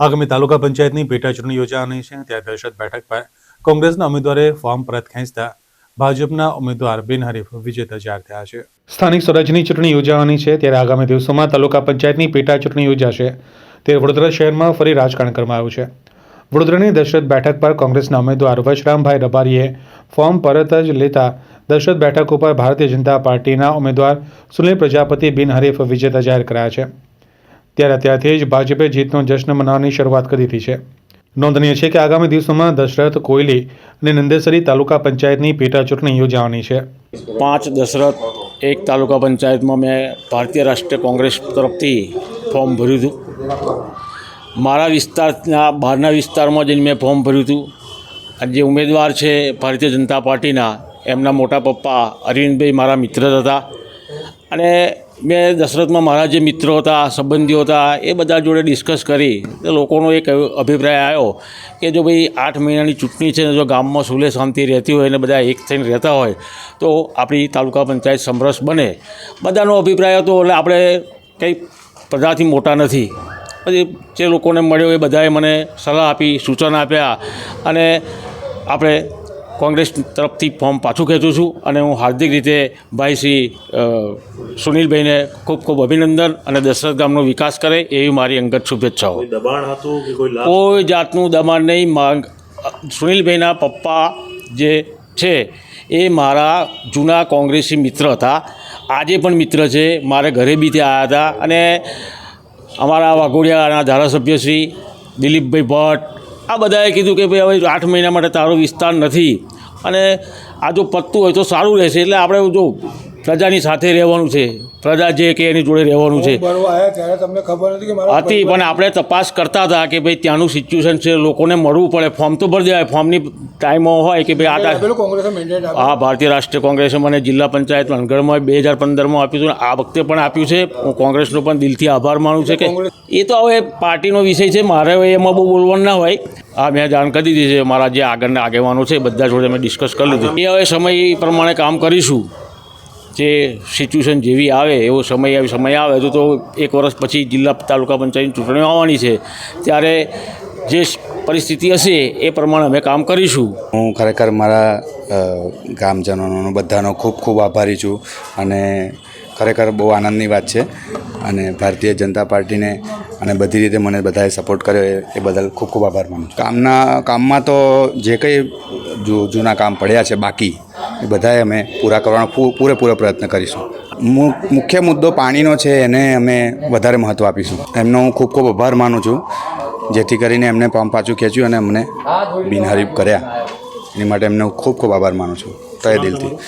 આગામી તાલુકા પંચાયતની પેટાચૂંટણી યોજાવાની છે. ત્યાં પરિષદ બેઠક પર કોંગ્રેસના ઉમેદવારે ફોર્મ પરત ખેંચતા ભાજપના ઉમેદવાર બિનહરીફ વિજેતા જાહેર થયા છે. સ્થાનિક સ્વરાજ્યની ચૂંટણી યોજાવાની છે. ત્યારે આગામી દિવસોમાં તાલુકા પંચાયતની પેટા ચૂંટણી યોજાશે. ત્યારે વડોદરા શહેરમાં ફરી રાજકારણ કરવામાં આવ્યું છે. વડોદરાની દશરથ બેઠક પર કોંગ્રેસના ઉમેદવાર વશરામભાઈ રબારીએ ફોર્મ પરત જ લેતા દશરથ બેઠક ઉપર ભારતીય જનતા પાર્ટીના ઉમેદવાર સુનિલ પ્રજાપતિ બિનહરીફ વિજેતા જાહેર કરાયા છે. ત્યારે ત્યારથી જ ભાજપે જીતનો જશ્ન મનાવવાની શરૂઆત કરી દીધી છે. નોંધનીય છે કે આગામી દિવસોમાં દશરથ, કોયલી અને નંદેસરી તાલુકા પંચાયતની પેટા ચૂંટણી યોજાવાની છે. પાંચ દશરથ, એક તાલુકા પંચાયતમાં મેં ભારતીય રાષ્ટ્રીય કોંગ્રેસ તરફથી ફોર્મ ભર્યું હતું. મારા વિસ્તારના, બહારના વિસ્તારમાં જઈને મેં ફોર્મ ભર્યું હતું. અને જે ઉમેદવાર છે ભારતીય જનતા પાર્ટીના, એમના મોટા પપ્પા અરવિંદભાઈ મારા મિત્ર હતા. અને મેં દશરથમાં મારા જે મિત્રો હતા, સંબંધીઓ હતા, એ બધા જોડે ડિસ્કસ કરી તો લોકોનો એક અભિપ્રાય આવ્યો કે જો ભાઈ આઠ મહિનાની ચૂંટણી છે જો ગામમાં સુલે શાંતિ રહેતી હોય અને બધા એક થઈને રહેતા હોય, તો આપણી તાલુકા પંચાયત સમરસ બને. બધાનો અભિપ્રાય હતો એટલે આપણે કંઈ પ્રજાથી મોટા નથી. પછી જે લોકોને મળ્યો એ બધાએ મને સલાહ આપી, સૂચન આપ્યા અને આપણે કોંગ્રેસ તરફથી ફોર્મ પાછું ખેંચું છું અને હું હાર્દિક રીતે ભાઈ શ્રી સુનિલભાઈને ખૂબ ખૂબ અભિનંદન અને દશરથ ગામનો વિકાસ કરે એવી મારી અંગત શુભેચ્છાઓ. દબાણ હતું કોઈ જાતનું દબાણ નહીં માંગ સુનિલભાઈના પપ્પા જે છે એ મારા જૂના કોંગ્રેસી મિત્ર હતા. આજે પણ મિત્ર છે મારે ઘરે બી ત્યાં આવ્યા હતા અને અમારા વાઘોડિયાના ધારાસભ્ય શ્રી દિલીપભાઈ ભટ્ટ આ બધાએ કીધું કે ભાઈ હવે આઠ મહિના માટે તારો વિસ્તાર નથી. અને આ જો પતતું હોય તો સારું રહેશે. એટલે આપણે જો પ્રજાની સાથે રહેવાનું છે. પ્રજા જે કે એની જોડે રહેવાનું છે. હતી પણ આપણે તપાસ કરતા હતા કે ભાઈ ત્યાંનું સિચ્યુએશન છે લોકોને મળવું પડે. ફોર્મ તો ભરી દેવાય. ફોર્મની ટાઈમો હોય કે ભાઈ આ હા ભારતીય રાષ્ટ્રીય કોંગ્રેસે મને જિલ્લા પંચાયત વનગઢમાં બે હજાર પંદરમાં આપ્યું હતું આ વખતે પણ આપ્યું છે. હું કોંગ્રેસનો પણ દિલથી આભાર માનું છું કે એ તો હવે પાર્ટીનો વિષય છે. મારે હવે એમાં બહુ બોલવાનું ના હોય. હા મેં જાણ કરી દીધી છે. મારા જે આગળના આગેવાનો છે બધા જોડે મેં ડિસ્કસ કરી લીધું. એ હવે સમય પ્રમાણે કામ કરીશું. જે સિચ્યુએશન જેવી આવે, એવો સમય સમય આવે તો તો એક વર્ષ પછી જિલ્લા તાલુકા પંચાયતની ચૂંટણીઓ આવવાની છે. ત્યારે જે પરિસ્થિતિ હશે, એ પ્રમાણે અમે કામ કરીશું. હું ખરેખર મારા ગામજનોનો બધાનો ખૂબ ખૂબ આભારી છું અને ખરેખર બહુ આનંદની વાત છે. અને ભારતીય જનતા પાર્ટીને અને બધી રીતે મને બધાએ સપોર્ટ કર્યો, એ બદલ ખૂબ ખૂબ આભાર માનું છું. કામના, કામમાં તો જે કંઈ જૂના કામ પડ્યા છે, બાકી એ બધાએ અમે પૂરા કરવાનો પૂરેપૂરો પ્રયત્ન કરીશું. મુખ્ય મુદ્દો પાણીનો છે, એને અમે વધારે મહત્ત્વ આપીશું. એમનો હું ખૂબ ખૂબ આભાર માનું છું, જેથી કરીને એમને પંપ પાછું ખેંચ્યું અને અમને બિનહરીફ કર્યા. એની માટે એમનો ખૂબ ખૂબ આભાર માનું છું. તય દિલથી.